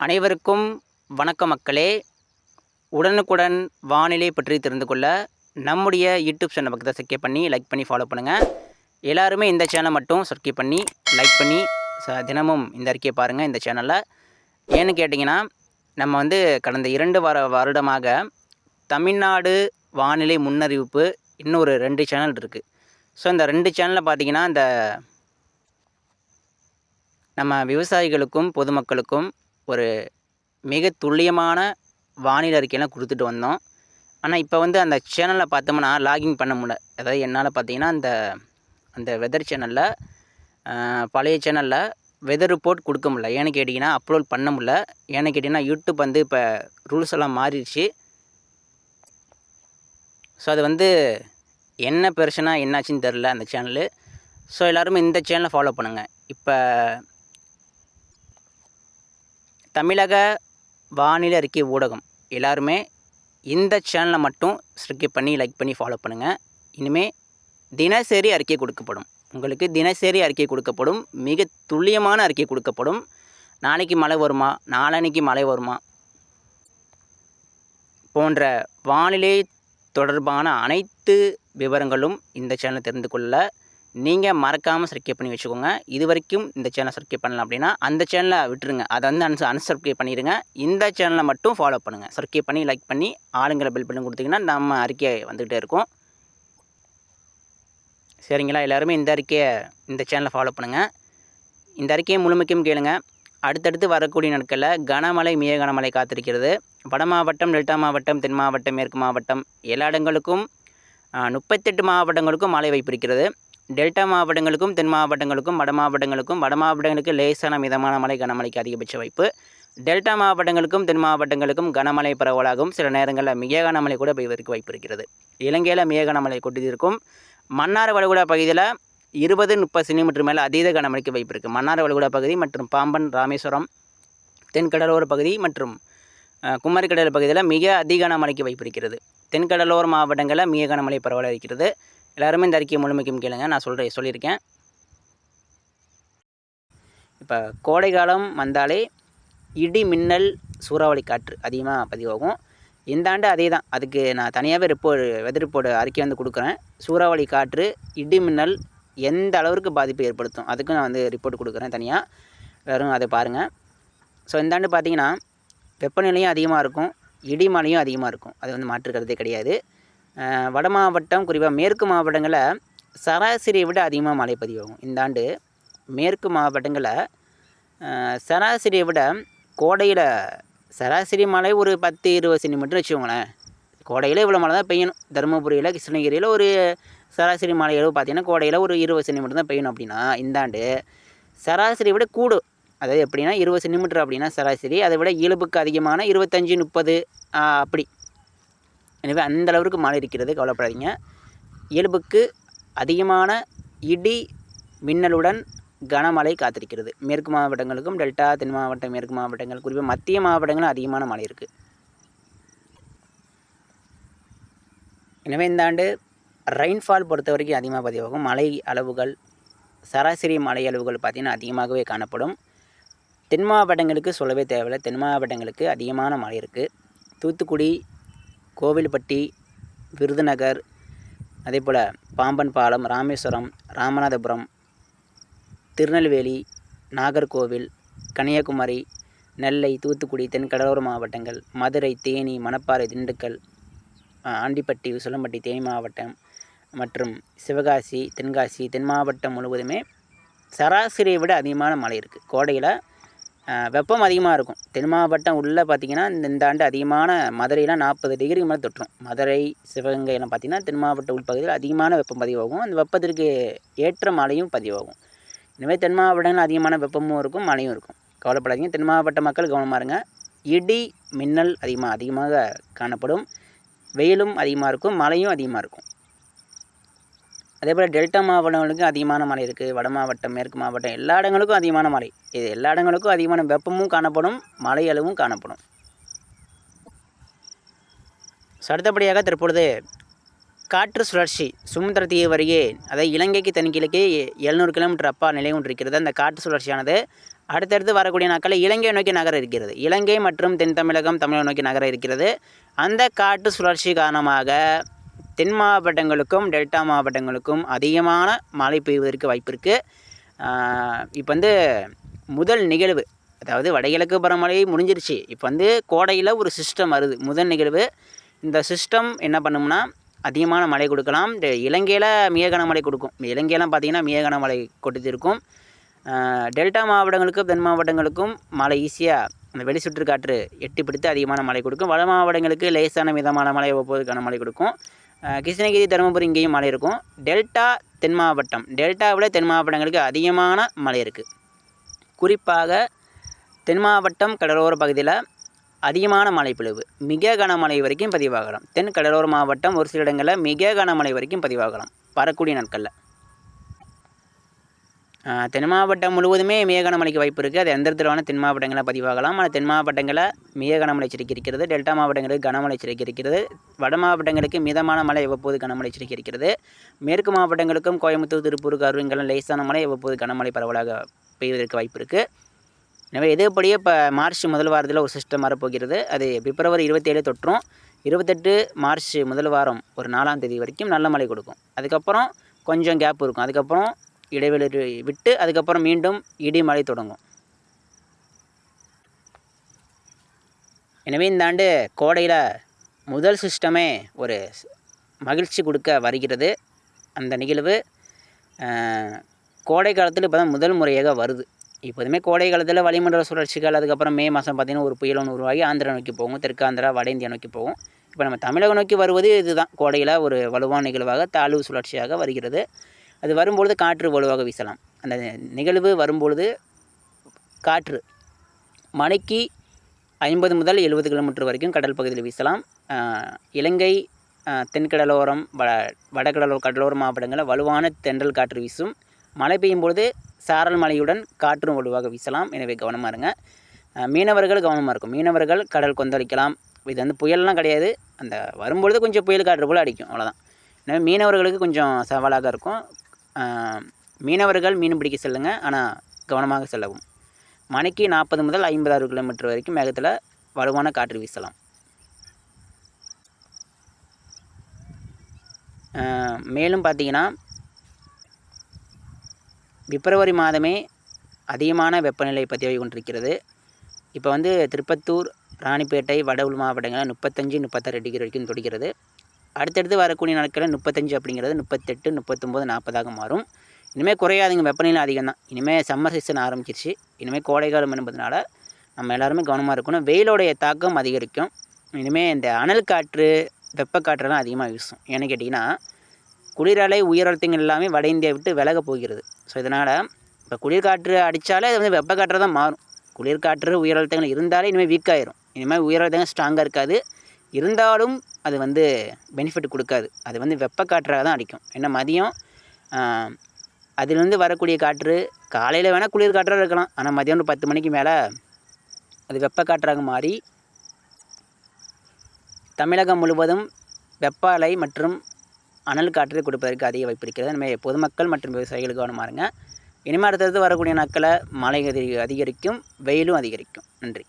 அனைவருக்கும் வணக்கம் மக்களே. உடனுக்குடன் வானிலை பற்றி தெரிந்து கொள்ள நம்முடைய யூடியூப் சேனல் பக்கத்தை சப்ஸ்கிரைப் பண்ணி லைக் பண்ணி ஃபாலோ பண்ணுங்கள் எல்லாருமே இந்த சேனலை மட்டும் சப்ஸ்கிரைப் பண்ணி லைக் பண்ணி ச தினமும் இந்த அறிக்கையை பாருங்கள் இந்த சேனலில் ஏன்னு கேட்டிங்கன்னா நம்ம வந்து கடந்த இரண்டு வார வருடமாக தமிழ்நாடு வானிலை முன்னறிவிப்பு இன்னொரு ரெண்டு சேனல் இருக்குது ஸோ இந்த ரெண்டு சேனலில் பார்த்தீங்கன்னா இந்த நம்ம விவசாயிகளுக்கும் பொதுமக்களுக்கும் ஒரு மிக துல்லியமான வானிலை அறிக்கையெல்லாம் கொடுத்துட்டு வந்தோம். ஆனால் இப்போ வந்து அந்த சேனலில் பார்த்தோம்னா லாகின் பண்ண முடியல. அதாவது என்னால் பார்த்தீங்கன்னா அந்த அந்த வெதர் சேனலில் பழைய சேனலில் வெதர் ரிப்போர்ட் கொடுக்க முடில ஏன்னு கேட்டிங்கன்னா அப்லோட் பண்ண முடில ஏன்னு கேட்டிங்கன்னா யூடியூப் வந்து இப்போ ரூல்ஸ் எல்லாம் மாறிடுச்சு. ஸோ அது வந்து என்ன பிரச்சனை என்னாச்சுன்னு தெரில அந்த சேனலு ஸோ எல்லாருமே இந்த சேனலை ஃபாலோ பண்ணுங்கள் இப்போ தமிழக வானிலை அறிக்கை ஊடகம். எல்லாருமே இந்த சேனலை மட்டும் சப்ஸ்கிரைப் பண்ணி லைக் பண்ணி ஃபாலோ பண்ணுங்கள் இனிமேல் தினசரி அறிக்கை கொடுக்கப்படும். உங்களுக்கு தினசரி அறிக்கை கொடுக்கப்படும். மிக துல்லியமான அறிக்கை கொடுக்கப்படும். நாளைக்கு மழை வருமா? நாளன்னைக்கு மழை வருமா? போன்ற வானிலை தொடர்பான அனைத்து விவரங்களும் இந்த சேனலை தெரிந்து கொள்ள நீங்கள் மறக்காமல் சப்ஸ்கிரைப் பண்ணி வச்சுக்கோங்க. இது வரைக்கும் இந்த சேனலை சப்ஸ்கிரைப் பண்ணலாம் அப்படின்னா அந்த சேனலை விட்டுருங்க. அதை வந்து அன்ச அன்சப்ஸ்கிரைப் பண்ணிடுங்க இந்த சேனலை மட்டும் ஃபாலோ பண்ணுங்கள் சப்ஸ்கிரைப் பண்ணி லைக் பண்ணி ஆளுங்களை பில் பண்ணி கொடுத்தீங்கன்னா நம்ம அறிக்கை வந்துக்கிட்டே இருக்கும். சரிங்களா? எல்லாருமே இந்த அறிக்கையை இந்த சேனலை ஃபாலோ பண்ணுங்கள் இந்த அறிக்கையை முழுமைக்கும் கேளுங்க. அடுத்தடுத்து வரக்கூடிய நாட்களில் கனமழை மிக கனமழை காத்திருக்கிறது. வட மாவட்டம் டெல்டா மாவட்டம் தென் மாவட்டம் மேற்கு மாவட்டம் எல்லா இடங்களுக்கும் முப்பத்தெட்டு மாவட்டங்களுக்கும் மழை வாய்ப்பு இருக்கிறது. டெல்டா மாவட்டங்களுக்கும் தென் மாவட்டங்களுக்கும் வட மாவட்டங்களுக்கும் வட மாவட்டங்களுக்கு லேசான மிதமான மழை கனமழைக்கு அதிகபட்ச வாய்ப்பு. டெல்டா மாவட்டங்களுக்கும் தென் மாவட்டங்களுக்கும் கனமழை பரவலாகும் சில நேரங்களில் மிக கனமழை கூட பெய்வதற்கு வாய்ப்பு இருக்கிறது. இலங்கையில் மிக கனமழை கொட்டியிருக்கும். மன்னார் வளைகுடா பகுதியில் இருபது முப்பது சென்டிமீட்டர் மேலே அதீத கனமழைக்கு வாய்ப்பு இருக்குது மன்னார் வளைகுடா பகுதி மற்றும் பாம்பன் ராமேஸ்வரம் தென்கடலோர பகுதி மற்றும் குமரிக்கடல் பகுதியில் மிக அதிக கனமழைக்கு வாய்ப்பு இருக்கிறது. தென்கடலோர மாவட்டங்களில் மிக கனமழை பரவலாக இருக்கிறது. எல்லாருமே இந்த அறிக்கையை முழுமைக்கும் கேளுங்க. நான் சொல்கிறேன் சொல்லியிருக்கேன். இப்போ கோடைக்காலம் வந்தாலே இடி மின்னல் சூறாவளி காற்று அதிகமாக பதிவாகும். இந்த ஆண்டு அதே தான் அதுக்கு நான் தனியாகவே ரிப்போர்ட் வெதர் ரிப்போர்ட் அறிக்கை வந்து கொடுக்குறேன். சூறாவளி காற்று இடி மின்னல் எந்த அளவிற்கு பாதிப்பு ஏற்படுத்தும்? அதுக்கும் நான் வந்து ரிப்போர்ட் கொடுக்குறேன் தனியாக வெறும் அதை பாருங்கள் ஸோ இந்த ஆண்டு பார்த்திங்கன்னா வெப்பநிலையும் அதிகமாக இருக்கும். இடி மழையும் அதிகமாக இருக்கும். அது வந்து மாற்றுக்கிறதே கிடையாது. வட மாவட்டம் குறிப்பாக மேற்கு மாவட்டங்களில் சராசரியை விட அதிகமாக மழை பதிவாகும். இந்த ஆண்டு மேற்கு மாவட்டங்களில் சராசரியை விட கோடையில் சராசரி மழை ஒரு பத்து இருபது சென்டிமீட்டர் வச்சுக்கோங்களேன். கோடையில் இவ்வளோ மழை தான் பெய்யணும். தருமபுரியில் கிருஷ்ணகிரியில் ஒரு சராசரி மழை அளவு பார்த்திங்கன்னா கோடையில் ஒரு இருபது சென்டிமீட்டர் தான் பெய்யணும் அப்படின்னா இந்த ஆண்டு சராசரியை விட கூடும் அதாவது எப்படின்னா இருபது சென்டிமீட்டர் அப்படின்னா சராசரி. அதை விட இயல்புக்கு அதிகமான இருபத்தஞ்சி முப்பது அப்படி. எனவே அந்தளவுக்கு மழை இருக்கிறது கவலைப்படாதீங்க. இயல்புக்கு அதிகமான இடி மின்னலுடன் கனமழை காத்திருக்கிறது. மேற்கு மாவட்டங்களுக்கும் டெல்டா தென் மாவட்டம் மேற்கு மாவட்டங்கள் குறிப்பாக மத்திய மாவட்டங்களும் அதிகமான மழை இருக்குது எனவே இந்த ஆண்டு ரெயின்ஃபால் பொறுத்த வரைக்கும் அதிகமாக பதிவாகும். மழை அளவுகள் சராசரி மழை அளவுகள் பார்த்திங்கன்னா அதிகமாகவே காணப்படும். தென் மாவட்டங்களுக்கு சொல்லவே தேவையில்லை. தென் மாவட்டங்களுக்கு அதிகமான மழை இருக்குது தூத்துக்குடி கோவில்பட்டி விருதுநகர் அதே போல் பாம்பன் பாலம் ராமேஸ்வரம் ராமநாதபுரம் திருநெல்வேலி நாகர்கோவில் கன்னியாகுமரி நெல்லை தூத்துக்குடி தென்கடலோர மாவட்டங்கள் மதுரை தேனி மணப்பாறை திண்டுக்கல் ஆண்டிப்பட்டி உசிலம்பட்டி தேனி மாவட்டம் மற்றும் சிவகாசி தென்காசி தென் மாவட்டம் முழுவதுமே சராசரியை விட அதிகமான மழை இருக்குது கோடையில் வெப்பம் அதிகமாக இருக்கும். தென் மாவட்டம் உள்ளே பார்த்திங்கன்னா இந்த ஆண்டு அதிகமான மதுரையெலாம் நாற்பது டிகிரி மேலே தொற்றும். மதுரை சிவகங்கையெல்லாம் பார்த்திங்கன்னா தென் மாவட்ட உள்பகுதியில் அதிகமான வெப்பம் பதிவாகும். அந்த வெப்பத்திற்கு ஏற்ற மழையும் பதிவாகும். எனவே தென் மாவட்டங்களில் அதிகமான வெப்பமும் இருக்கும் மழையும் இருக்கும். கவலைப்படாதீங்க. தென் மாவட்ட மக்கள் கவனமாக இருங்க. இடி மின்னல் அதிகமாக அதிகமாக காணப்படும். வெயிலும் அதிகமாக இருக்கும் மழையும் அதிகமாக இருக்கும். அதே போல் டெல்டா மாவட்டங்களுக்கும் அதிகமான மழை இருக்குது வட மாவட்டம் மேற்கு மாவட்டம் எல்லா இடங்களுக்கும் அதிகமான மழை. இது எல்லா இடங்களுக்கும் அதிகமான வெப்பமும் காணப்படும் மழை அளவும் காணப்படும். அடுத்தபடியாக தற்பொழுது காற்று சுழற்சி சுமுத்திர தீவு வரையே அதை இலங்கைக்கு தென்கிழக்கே எழுநூறு கிலோமீட்டர் அப்பா நிலை கொண்டிருக்கிறது. அந்த காற்று சுழற்சியானது அடுத்தடுத்து வரக்கூடிய நாட்களில் இலங்கை நோக்கி நகர இருக்கிறது. இலங்கை மற்றும் தென் தமிழகம் தமிழகம் நோக்கி நகர இருக்கிறது. அந்த காற்று சுழற்சி காரணமாக தென் மாவட்டங்களுக்கும் டெல்டா மாவட்டங்களுக்கும் அதிகமான மழை பெய்வதற்கு வாய்ப்பு இருக்குது இப்போ வந்து முதல் நிகழ்வு அதாவது வடகிழக்கு பருவமழை முடிஞ்சிருச்சு. இப்போ வந்து கோடையில் ஒரு சிஸ்டம் வருது. முதல் நிகழ்வு இந்த சிஸ்டம் என்ன பண்ணும்னா அதிகமான மழை கொடுக்கலாம். இலங்கையில் மிக கனமழை கொடுக்கும். இலங்கையெல்லாம் பார்த்திங்கன்னா மிக கனமழை கொடுத்திருக்கும். டெல்டா மாவட்டங்களுக்கும் தென் மாவட்டங்களுக்கும் மழை ஈஸியாக அந்த வெளிச்சுற்று காற்று எட்டி பிடித்து அதிகமான மழை கொடுக்கும். வட மாவட்டங்களுக்கு லேசான மிதமான மழை ஒவ்வொரு கனமழை கொடுக்கும். கிருஷ்ணகிரி தருமபுரி இங்கேயும் மழை இருக்கும். டெல்டா தென் மாவட்டம். டெல்டாவில் தென் மாவட்டங்களுக்கு அதிகமான மழை இருக்குது குறிப்பாக தென் மாவட்டம் கடலோர பகுதியில் அதிகமான மழைப்பொழிவு மிக கனமழை வரைக்கும் பதிவாகலாம். தென் கடலோர மாவட்டம் ஒரு சில இடங்களில் மிக கனமழை வரைக்கும் பதிவாகலாம். வரக்கூடிய நாட்களில். தென் மாவட்டம் முழுவதுமே மிக கனமழைக்கு வாய்ப்பு இருக்குது அது எந்த இடத்துல தென் மாவட்டங்களில் பதிவாகலாம். ஆனால் தென் மாவட்டங்களில் மிக கனமழை எச்சரிக்கை இருக்கிறது. டெல்டா மாவட்டங்களுக்கு கனமழை எச்சரிக்கை இருக்கிறது. வட மாவட்டங்களுக்கு மிதமான மழை எவ்வப்போது கனமழை எச்சரிக்கை இருக்கிறது. மேற்கு மாவட்டங்களுக்கும் கோயம்புத்தூர் திருப்பூர் கரூர் லேசான மழை எவ்வப்போது கனமழை பரவலாக பெய்வதற்கு வாய்ப்பு இருக்குது எனவே இதேபடியே இப்போ மார்ச் முதல் வாரத்தில் ஒரு சிஸ்டம் வரப்போகிறது. அது பிப்ரவரி இருபத்தேழு தொற்றும் இருபத்தெட்டு மார்ச் முதல் வாரம் ஒரு நாலாம் தேதி வரைக்கும் நல்ல மழை கொடுக்கும். அதுக்கப்புறம் கொஞ்சம் கேப் இருக்கும். அதுக்கப்புறம் இடைவெளி விட்டு அதுக்கப்புறம் மீண்டும் இடி மழை தொடங்கும். எனவே இந்த ஆண்டு கோடையில் முதல் சிஸ்டமே ஒரு மகிழ்ச்சி கொடுக்க வருகிறது. அந்த நிகழ்வு கோடை காலத்தில் இப்போ தான் முதல் முறையாக வருது. இப்போதுமே கோடை காலத்தில் வளிமண்டல சுழற்சிகள் அதுக்கப்புறம் மே மாதம் பார்த்திங்கன்னா ஒரு புயல் ஒன்று உருவாகி ஆந்திரா நோக்கி போகும் தெற்கு ஆந்திரா வட இந்தியா நோக்கி போகும். இப்போ நம்ம தமிழகம் நோக்கி வருவது இதுதான். கோடையில் ஒரு வலுவான நிகழ்வாக தாழ்வு சுழற்சியாக வருகிறது. அது வரும்பொழுது காற்று வலுவாக வீசலாம். அந்த நிகழ்வு வரும்பொழுது காற்று மணிக்கு ஐம்பது முதல் எழுபது கிலோமீட்டர் வரைக்கும் கடல் பகுதியில் வீசலாம். இலங்கை தென்கடலோரம் வட வடகடலோர கடலோர மாவட்டங்களில் வலுவான தென்றல் காற்று வீசும். மழை பெய்யும் பொழுது சாரல் மழையுடன் காற்றும் வலுவாக வீசலாம். எனவே கவனமாக இருங்க. மீனவர்கள் கவனமாக இருக்கும். மீனவர்கள் கடல் கொந்தளிக்கலாம். இது வந்து புயல்லாம் கிடையாது. அந்த வரும்பொழுது கொஞ்சம் புயல் காற்று போல் அடிக்கும். அவ்வளோதான் எனவே மீனவர்களுக்கு கொஞ்சம் சவாலாக இருக்கும். மீனவர்கள் மீன் பிடிக்க செல்லுங்க. ஆனால் கவனமாக செல்லவும். மணிக்கு நாற்பது முதல் ஐம்பதாறு கிலோமீட்டர் வரைக்கும் மேகத்தில் வலுவான காற்று வீசலாம். மேலும் பார்த்திங்கன்னா பிப்ரவரி மாதமே அதிகமான வெப்பநிலை பதிவாகி கொண்டிருக்கிறது. இப்போ வந்து திருப்பத்தூர் ராணிப்பேட்டை வடவுள் மாவட்டங்களில் முப்பத்தஞ்சு முப்பத்தாறு டிகிரி வரைக்கும் தொடுகிறது. அடுத்தடுத்து வரக்கூடிய நாட்களில் முப்பத்தஞ்சு அப்படிங்கிறது முப்பத்தெட்டு முப்பத்தொம்போது நாற்பதாக மாறும். இனிமேல் குறையாதுங்க வெப்பநிலை அதிகம் தான் இனிமேல் சம்மர் சீசன் ஆரம்பிச்சிருச்சு. இனிமேல் கோடைக்காலம் என்பதனால நம்ம எல்லாருமே கவனமாக இருக்கணும். வெயிலோடைய தாக்கம் அதிகரிக்கும். இனிமேல் இந்த அனல் காற்று வெப்பக்காற்றெல்லாம் அதிகமாக வீசும் ஏன்னு கேட்டிங்கன்னா குளிரலை உயரழுத்தங்கள் எல்லாமே வட இந்தியா விட்டு விலக போகிறது. ஸோ இதனால் இப்போ குளிர்காற்று அடித்தாலே அது வந்து வெப்பக்காற்று தான் மாறும். குளிர்காற்று உயரழுத்தங்கள் இருந்தாலே இனிமேல் வீக்காயிரும் இனிமேல் உயரழுத்தங்கள் ஸ்ட்ராங்காக இருக்காது. இருந்தாலும் அது வந்து பெனிஃபிட் கொடுக்காது. அது வந்து வெப்பக்காற்றாக தான் அடிக்கும். ஏன்னா மதியம்? அதிலிருந்து வரக்கூடிய காற்று காலையில் வேணால் குளிர் காற்றாக இருக்கலாம். ஆனால் மதியம் ஒரு பத்து மணிக்கு மேலே அது வெப்பக்காற்றாக மாறி தமிழகம் முழுவதும் வெப்ப அலை மற்றும் அனல் காற்றை கொடுப்பதற்கு அதிக வாய்ப்பு இருக்கிறது. நம்ம பொதுமக்கள் மற்றும் விவசாயிகள் கவனமாருங்க இனிமே இனிமேல் அடுத்தடுத்து வரக்கூடிய நாட்களில் மழை அதிகரிக்கும் வெயிலும் அதிகரிக்கும். நன்றி.